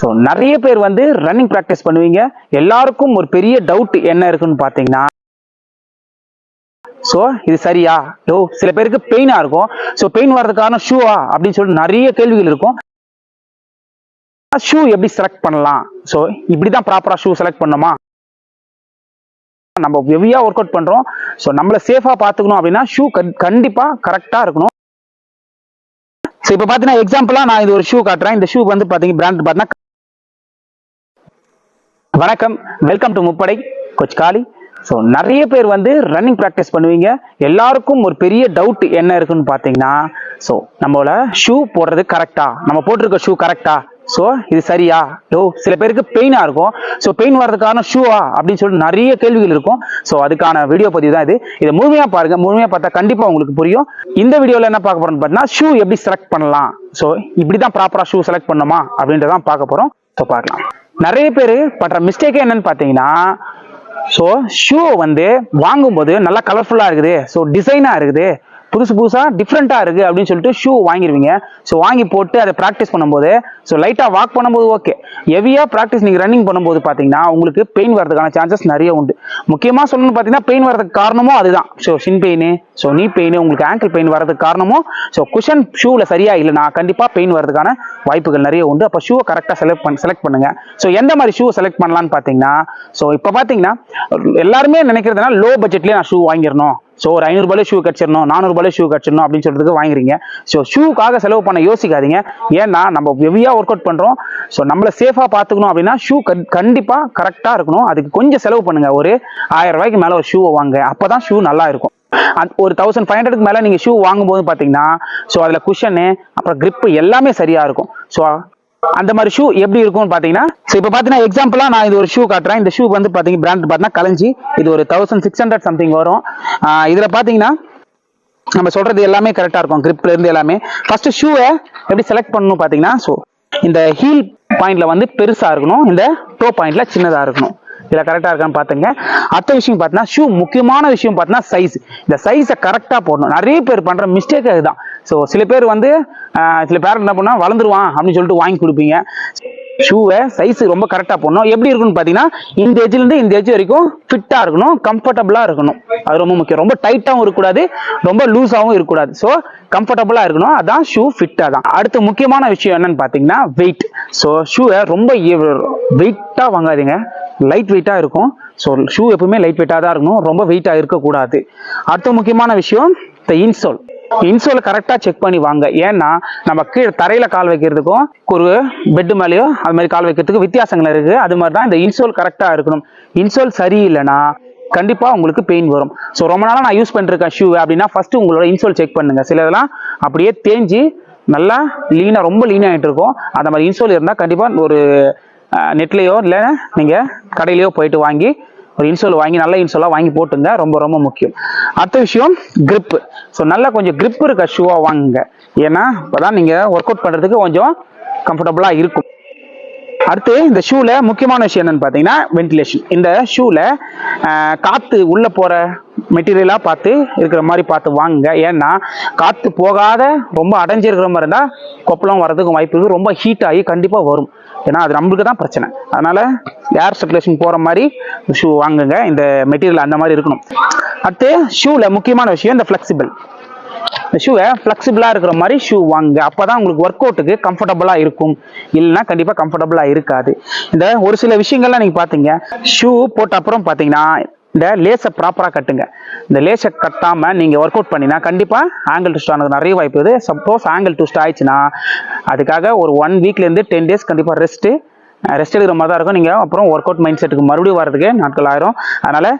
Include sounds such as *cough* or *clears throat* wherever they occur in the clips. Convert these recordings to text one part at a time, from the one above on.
So நிறைய பேர் வந்து ரன்னிங் ப்ராக்டிஸ் பண்ணுவீங்க. எல்லாருக்கும் ஒரு பெரிய டவுட் என்ன இருக்குன்னு பார்த்தீங்கன்னா ஸோ இது சரியா? ஓ சில பேருக்கு பெயினாக இருக்கும். ஸோ பெயின் வர்றதுக்கான ஷூவா அப்படின்னு சொல்லிட்டு நிறைய கேள்விகள் இருக்கும். ஷூ எப்படி செலக்ட் பண்ணலாம்? ஸோ இப்படி தான் ப்ராப்பராக ஷூ செலக்ட் பண்ணுமா? நம்ம ஹெவியாக ஒர்க் அவுட் பண்ணுறோம் ஸோ நம்மளை சேஃபாக பார்த்துக்கணும் அப்படின்னா ஷூ கண்டிப்பாக கரெக்டாக இருக்கணும். ஸோ இப்போ பார்த்தீங்கன்னா எக்ஸாம்பிளாக நான் இது ஒரு ஷூ காட்டுறேன். இந்த ஷூ வந்து பார்த்தீங்க பிராண்ட் பார்த்தீங்கன்னா வணக்கம். Welcome to Muppadai coach Kali so நிறைய பேர் வந்து ரன்னிங் ப்ராக்டிஸ் பண்ணுவீங்க. எல்லாருக்கும் ஒரு பெரிய டவுட் என்ன இருக்குன்னு பார்த்தீங்கன்னா ஸோ நம்மளோட ஷூ போடுறது கரெக்டா நம்ம போட்டிருக்க ஷூ கரெக்டா ஸோ இது சரியா? ஓ சில பேருக்கு பெயினாக இருக்கும். ஸோ பெயின் வர்றதுக்கான ஷூவா அப்படின்னு சொல்லிட்டு நிறைய கேள்விகள் இருக்கும். ஸோ அதுக்கான வீடியோ பதிவு தான் இது. இதை முழுமையாக பாருங்க. முழுமையாக பார்த்தா கண்டிப்பாக உங்களுக்கு புரியும். இந்த வீடியோவில் என்ன பார்க்க போறோம்னு பார்த்தீங்கன்னா ஷூ எப்படி செலக்ட் பண்ணலாம்? ஸோ இப்படி தான் ப்ராப்பராக ஷூ செலக்ட் பண்ணோமா அப்படின்றதான் பார்க்க போகிறோம் ஸோ பார்க்கலாம். நிறைய பேர் பண்ற மிஸ்டேக் என்னன்னு பார்த்தீங்கன்னா ஸோ ஷூ வந்து வாங்கும்போது நல்லா கலர்ஃபுல்லாக இருக்குது. ஸோ டிசைனாக இருக்குது. புதுசு புதுசாக டிஃப்ரெண்ட்டாக இருக்குது அப்படின்னு சொல்லிட்டு ஷூ வாங்கிடுவீங்க ஸோ வாங்கி போட்டு அதை ப்ராக்டிஸ் பண்ணும்போது ஸோ லைட்டாக வாக் பண்ணும்போது ஓகே ஹெவியாக ப்ராக்டிஸ் நீங்கள் ரன்னிங் பண்ணும்போது பார்த்தீங்கன்னா உங்களுக்கு பெயின் வரதுக்கான சான்சஸ் நிறைய உண்டு. முக்கியமாக சொல்லணும்னு பார்த்தீங்கன்னா பெயின் வரதுக்கு காரணமும் அதுதான். So shin pain so knee pain உங்களுக்கு ஆங்கிள் பெயின் வரதுக்கு காரணமும் ஸோ குஷன் ஷூவில் சரியாக இல்லைனா கண்டிப்பாக பெயின் வரதுக்கான வாய்ப்புகள் நிறைய உண்டு. அப்போ ஷூவை கரெக்டாக செலக்ட் பண்ண செலக்ட் பண்ணுங்கள் ஸோ எந்த மாதிரி ஷூ செலக்ட் பண்ணலான்னு பார்த்தீங்கன்னா ஸோ இப்போ பார்த்தீங்கன்னா எல்லாருமே நினைக்கிறதுனா லோ பட்ஜெட்லேயே நான் ஷூ வாங்கிடணும். ஸோ ஒரு ஐநூறுபாலே ஷூ கிடச்சிடணும் நானூறுபாலே ஷூ கிடச்சிடணும் அப்படின்னு சொல்கிறதுக்கு வாங்குறீங்க ஸோ ஷூக்காக செலவு பண்ண யோசிக்காதீங்க. ஏன்னா நம்ம ஹெவியாக ஒர்க் அவுட் பண்ணுறோம் ஸோ நம்மளை சேஃபாக பார்த்துக்கணும் அப்படின்னா ஷூ கண்டிப்பாக கரெக்டாக இருக்கணும். அதுக்கு கொஞ்சம் செலவு பண்ணுங்க. ஒரு ஆயிரம் ரூபாய்க்கு மேலே ஒரு ஷூவை வாங்க அப்போ தான் ஷூ நல்லா இருக்கும். அந்த ஒரு தௌசண்ட் ஃபைவ் ஹண்ட்ரடுக்கு மேலே நீங்கள் ஷூ வாங்கும்போது பார்த்தீங்கன்னா ஸோ அதில் குஷனு அப்புறம் கிரிப்பு எல்லாமே சரியாக இருக்கும். ஸோ அந்த மாதிரி ஷூ எப்படி இருக்கும்னு பார்த்தீங்கன்னா ஸோ இப்போ பார்த்தீங்கன்னா எக்ஸாம்பிளாக நான் இது ஒரு ஷூ காட்டுறேன். இந்த ஷூ வந்து பார்த்தீங்க பிராண்ட் பார்த்தீங்கன்னா கலஞ்சி இது ஒரு தௌசண்ட் சிக்ஸ் ஹண்ட்ரட் சம்திங் வரும். இதில் பார்த்தீங்கன்னா நம்ம சொல்றது எல்லாமே கரெக்டாக இருக்கும் gripல இருந்து எல்லாமே. ஃபர்ஸ்ட் ஷூவை எப்படி செலக்ட் பண்ணணும் பார்த்தீங்கன்னா ஸோ இந்த ஹீல் பாயிண்ட்ல வந்து பெருசாக இருக்கணும் இந்த டோ பாயிண்ட்ல சின்னதாக இருக்கணும். இதில் கரெக்டாக இருக்கான்னு பார்த்துங்க அடுத்த விஷயம் பார்த்தீங்கன்னா ஷூ முக்கியமான விஷயம் பார்த்தீங்கன்னா சைஸ் இந்த சைஸை கரெக்டாக போடணும். நிறைய பேர் பண்ணுற மிஸ்டேக் அதுதான். ஸோ சில பேர் வந்து சில பேர் என்ன பண்ணால் வளர்ந்துருவான் அப்படின்னு சொல்லிட்டு வாங்கி கொடுப்பீங்க. ஷூவை சைஸ் ரொம்ப கரெக்டாக போடணும். எப்படி இருக்குன்னு பார்த்தீங்கன்னா இந்த ஏஜ்லேருந்து இந்த ஏஜ் வரைக்கும் ஃபிட்டாக இருக்கணும் கம்ஃபர்டபுளாக இருக்கணும். அது ரொம்ப முக்கியம். ரொம்ப டைட்டாகவும் இருக்கக்கூடாது ரொம்ப லூஸாகவும் இருக்கக்கூடாது. ஸோ கம்ஃபர்டபுளாக இருக்கணும். அதான் ஷூ ஃபிட்டாக தான். அடுத்து முக்கியமான விஷயம் என்னன்னு பார்த்தீங்கன்னா வெயிட் ஸோ ஷூவை ரொம்ப வெயிட்டாக வாங்காதீங்க. லைட் வெயிட்டாக இருக்கும். ஸோ ஷூ எப்பவுமே லைட் வெயிட்டாக தான் இருக்கணும். ரொம்ப வெயிட்டாக இருக்கக்கூடாது. அடுத்த முக்கியமான விஷயம் த இன்சோல் இன்சோலை கரெக்டாக செக் பண்ணி வாங்க. ஏன்னா நம்ம கீழே தரையில் கால் வைக்கிறதுக்கும் ஒரு பெட்டு மேலேயோ அது மாதிரி கால் வைக்கிறதுக்கு வித்தியாசங்கள் இருக்குது அது மாதிரி தான் இந்த இன்சோல் கரெக்டாக இருக்கணும். இன்சோல் சரியில்லைன்னா கண்டிப்பாக உங்களுக்கு பெயின் வரும். ஸோ ரொம்ப நாளாக நான் யூஸ் பண்ணிருக்கேன் ஷூ அப்படின்னா ஃபஸ்ட்டு உங்களோட இன்சோல் செக் பண்ணுங்க. சில இதெல்லாம் அப்படியே தேஞ்சு நல்லா லீனாக ரொம்ப லீனாகிட்டு இருக்கும். அந்த மாதிரி இன்சோல் இருந்தால் கண்டிப்பாக ஒரு நெட்லேயோ இல்லை நீங்கள் கடையிலையோ போயிட்டு வாங்கி ஒரு இன்சோல் வாங்கி நல்ல இன்சோலாக வாங்கி போட்டுங்க. ரொம்ப ரொம்ப முக்கியம். அடுத்த விஷயம் கிரிப்பு ஸோ நல்லா கொஞ்சம் grip இருக்க ஷூவாக வாங்குங்க. ஏன்னா அப்பதான் நீங்கள் ஒர்க் அவுட் பண்ணுறதுக்கு கொஞ்சம் கம்ஃபர்டபுளாக இருக்கும். அடுத்து இந்த ஷூவில் முக்கியமான விஷயம் என்னன்னு பார்த்தீங்கன்னா வென்டிலேஷன் இந்த ஷூவில் காற்று உள்ளே போகிற மெட்டீரியலாக பார்த்து இருக்கிற மாதிரி பார்த்து வாங்குங்க. ஏன்னா காற்று போகாத ரொம்ப அடைஞ்சிருக்கிற மாதிரி இருந்தால் கொப்பளம் வரதுக்கு வாய்ப்பு இருக்குது ரொம்ப ஹீட் ஆகி கண்டிப்பாக வரும். ஏன்னா அது நம்மளுக்கு தான் பிரச்சனை. அதனால் ஏர் சர்க்குலேஷன் போகிற மாதிரி ஷூ வாங்குங்க. இந்த மெட்டீரியல் அந்த மாதிரி இருக்கணும். அடுத்து ஷூவில் முக்கியமான விஷயம் இந்த ஃப்ளெக்சிபிள் ஷூவை ஃப்ளெக்சிபிளாக இருக்கிற மாதிரி ஷூ வாங்க அப்போ தான் உங்களுக்கு ஒர்க் அவுட்டுக்கு கம்ஃபர்டபுளாக இருக்கும். இல்லைன்னா கண்டிப்பாக கம்ஃபர்டபுளாக இருக்காது. இந்த ஒரு சில விஷயங்கள்லாம் நீங்கள் பார்த்தீங்க ஷூ போட்ட அப்புறம் பார்த்தீங்கன்னா இந்த லேஸை ப்ராப்பராக கட்டுங்க. இந்த லேஸை கட்டாமல் நீங்கள் ஒர்க் அவுட் பண்ணினா கண்டிப்பாக ஆங்கிள் ட்விஸ்ட் ஆனது நிறைய வாய்ப்பு இது சப்போஸ் ஆங்கிள் ட்விஸ்ட் ஆயிடுச்சுன்னா அதுக்காக ஒரு ஒன் வீக்லேருந்து டென் டேஸ் கண்டிப்பாக ரெஸ்ட்டு ரெஸ்ட் எடுக்கிற மாதிரி தான் இருக்கும். நீங்கள் அப்புறம் ஒர்க் அவுட் மைண்ட் செட்டுக்கு மறுபடியும் வரதுக்கு நாட்கள் ஆயிரும். அதனால்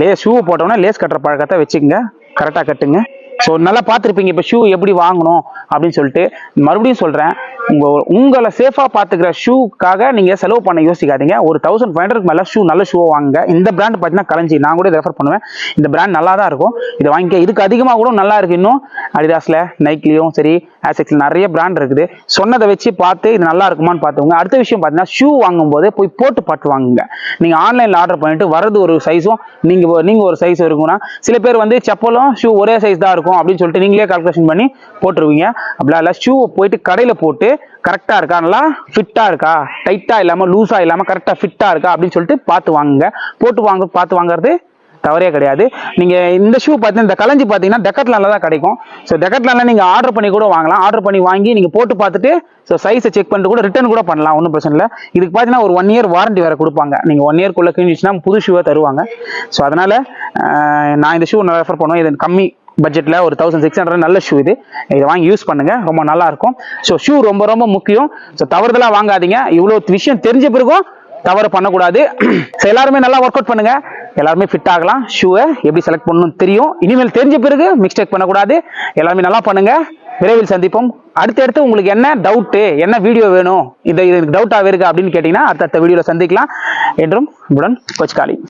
லே ஷூ போட்டோன்னே லேஸ் கட்டுற பழக்கத்தை வச்சுக்கோங்க. கரெக்டாக கட்டுங்க. ஸோ நல்லா பார்த்துருப்பீங்க. இப்போ ஷூ எப்படி வாங்கணும் அப்படின்னு சொல்லிட்டு மறுபடியும் சொல்கிறேன் உங்கள் உங்களை சேஃபாக பார்த்துக்கிற ஷூக்காக நீங்கள் செலவு பண்ண யோசிக்காதீங்க. ஒரு தௌசண்ட் ஃபைவ் ஹண்ட்ரட் மேலே ஷூ நல்ல ஷூவை வாங்க இந்த பிராண்ட் பார்த்தீங்கன்னா கலஞ்சி நான் கூட ரெஃபர் பண்ணுவேன். இந்த பிராண்ட் நல்லா தான் இருக்கும். இதை வாங்கிக்க இதுக்கு அதிகமாக கூட நல்லா இருக்கு இன்னும். அடிதாஸில் நைக்லேயும் சரி ஆசெக்ஸில் நிறைய பிராண்ட் இருக்குது. சொன்னதை வச்சு பார்த்து இது நல்லா இருக்குமான்னு பார்த்துக்கோங்க. அடுத்த விஷயம் பார்த்தீங்கன்னா ஷூ வாங்கும்போது போய் போட்டு பார்த்து வாங்குங்க. நீங்கள் ஆன்லைனில் ஆர்டர் பண்ணிட்டு வர்றது ஒரு சைஸும் நீங்கள் நீங்கள் ஒரு சைஸ் இருக்கும்னா சில பேர் வந்து செப்பலும் ஷூ ஒரே சைஸ் தான் இருக்கும். இருக்கும் அப்படின்னு சொல்லிட்டு நீங்களே கால்குலேஷன் பண்ணி போட்டுருவீங்க. அப்படிலாம் இல்லை. ஷூ போயிட்டு கடையில் போட்டு கரெக்டாக இருக்கா? நல்லா ஃபிட்டாக இருக்கா? டைட்டாக இல்லாமல் லூஸாக இல்லாமல் கரெக்டாக ஃபிட்டாக இருக்கா? அப்படின்னு சொல்லிட்டு பார்த்து வாங்குங்க. போட்டு வாங்க பார்த்து வாங்குறது தவறே கிடையாது. நீங்கள் இந்த ஷூ பார்த்தீங்கன்னா இந்த கலஞ்சி பார்த்தீங்கன்னா டெக்கட்லானில் தான் கிடைக்கும். ஸோ டெக்கட்லால நீங்கள் ஆர்டர் பண்ணி கூட வாங்கலாம். ஆர்டர் பண்ணி வாங்கி நீங்கள் போட்டு பார்த்துட்டு ஸோ சைஸை செக் பண்ணிட்டு கூட ரிட்டர்ன் கூட பண்ணலாம். ஒன்றும் பிரச்சனை இல்லை. இதுக்கு பார்த்தீங்கன்னா ஒரு ஒன் இயர் வாரண்டி வேறு கொடுப்பாங்க. நீங்கள் ஒன் இயர்க்குள்ளே கிழிஞ்சிச்சுன்னா புது ஷூவை தருவாங்க. ஸோ அதனால நான் இந்த ஷூ நான் ரெஃபர் பண்ணுவேன். இது கம்மி பட்ஜெட்டில் ஒரு தௌசண்ட் சிக்ஸ் ஹண்ட்ரட் நல்ல ஷூ இது. இதை வாங்கி யூஸ் பண்ணுங்கள் ரொம்ப நல்லாயிருக்கும். ஸோ ஷூ ரொம்ப ரொம்ப முக்கியம். ஸோ தவறுதலாக வாங்காதீங்க. இவ்வளோ விஷயம் தெரிஞ்ச பிறகும் தவறு பண்ணக்கூடாது. *clears throat* ஸோ எல்லாருமே நல்லா ஒர்க் அவுட் பண்ணுங்கள் எல்லாருமே ஃபிட் ஆகலாம். ஷூவை எப்படி செலக்ட் பண்ணணும்னு தெரியும். இனிமேல் தெரிஞ்ச பிறகு மிஸ்டேக் பண்ணக்கூடாது. எல்லாருமே நல்லா பண்ணுங்கள் விரைவில் சந்திப்போம். அடுத்தடுத்து உங்களுக்கு என்ன டவுட்டு என்ன வீடியோ வேணும்? இது இது டவுட்டாக இருக்குது அப்படின்னு கேட்டிங்கன்னா அடுத்தடுத்த வீடியோவில் சந்திக்கலாம். என்றும் உடன் கோச்